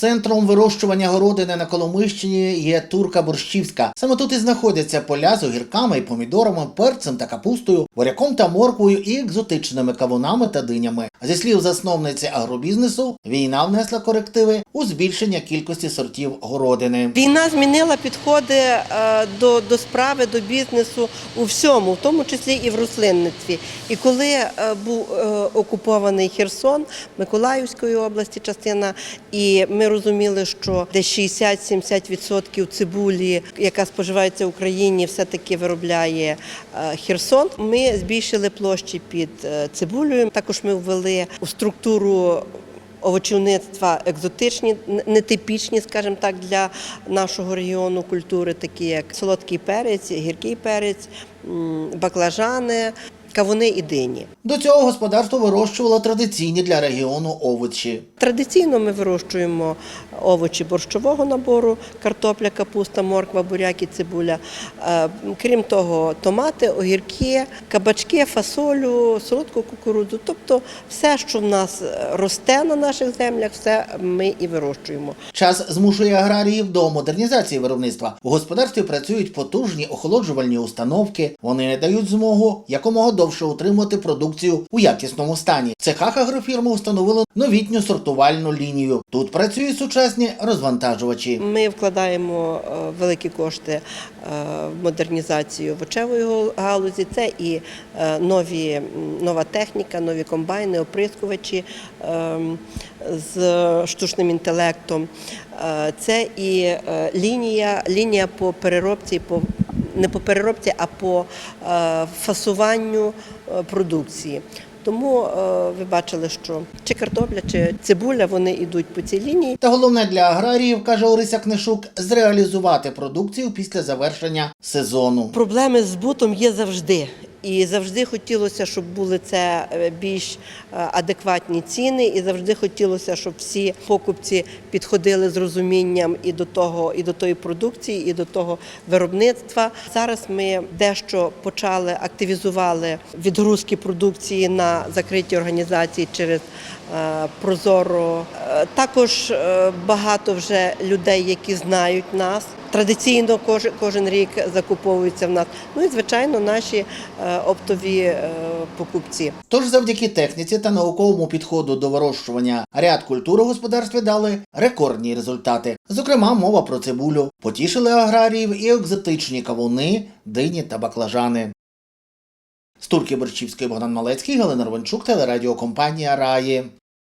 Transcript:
Центром вирощування городини на Коломищині є Турка Борщівська. Саме тут і знаходяться поля з огірками і помідорами, перцем та капустою, буряком та морквою і екзотичними кавунами та динями. Зі слів засновниці агробізнесу, війна внесла корективи у збільшення кількості сортів городини. Війна змінила підходи е, до, до справи, до бізнесу у всьому, в тому числі і в рослинництві. І коли е, був е, окупований Херсон, Миколаївської області частина, і ми розуміли, що десь 60-70% цибулі, яка споживається в Україні, все-таки виробляє е, Херсон. Ми збільшили площі під е, цибулею. Також ми ввели у структуру овочівництва екзотичні, нетипічні, скажімо так, для нашого регіону культури, такі як солодкий перець, гіркий перець, баклажани, кавуни і дині. До цього господарство вирощувало традиційні для регіону овочі. Традиційно ми вирощуємо овочі борщового набору, картопля, капуста, морква, буряк і цибуля. Е, Крім того, томати, огірки, кабачки, фасолю, солодку кукурудзу. Тобто все, що в нас росте на наших землях, все ми і вирощуємо. Час змушує аграріїв до модернізації виробництва. У господарстві працюють потужні охолоджувальні установки. Вони не дають змогу якомога довше утримувати продукцію у якісному стані. В цехах агрофірми установили новітню сортувальну лінію. Тут працюють сучасні розвантажувачі. Ми вкладаємо е, великі кошти е, в модернізацію овочевої гол- галузі. Це і е, нові, нова техніка, нові комбайни, оприскувачі ем, з штучним інтелектом. Це і лінія, лінія по переробці, по не по переробці, а по е, фасуванню е, продукції. Тому е, ви бачили, що чи картопля, чи цибуля вони йдуть по цій лінії. Та головне для аграріїв, каже Орися Книшук, зреалізувати продукцію після завершення сезону. Проблеми з бутом є завжди. І завжди хотілося, щоб були це е, більш е, адекватні ціни, і завжди хотілося, щоб всі покупці підходили з розумінням і до того, і до тої продукції, і до того виробництва. Зараз ми дещо почали активізували відгрузки продукції на закриті організації через е, Прозоро. Також багато вже людей, які знають нас. Традиційно кожен, кожен рік закуповуються в нас. Ну і звичайно, наші е, оптові е, покупці. Тож завдяки техніці та науковому підходу до вирощування ряд культур у господарстві дали рекордні результати. Зокрема, мова про цибулю. Потішили аграріїв і екзотичні кавуни, дині та баклажани. З Турки Борчівської Богдан Малецький, Галина Ровенчук, телерадіокомпанія Раї.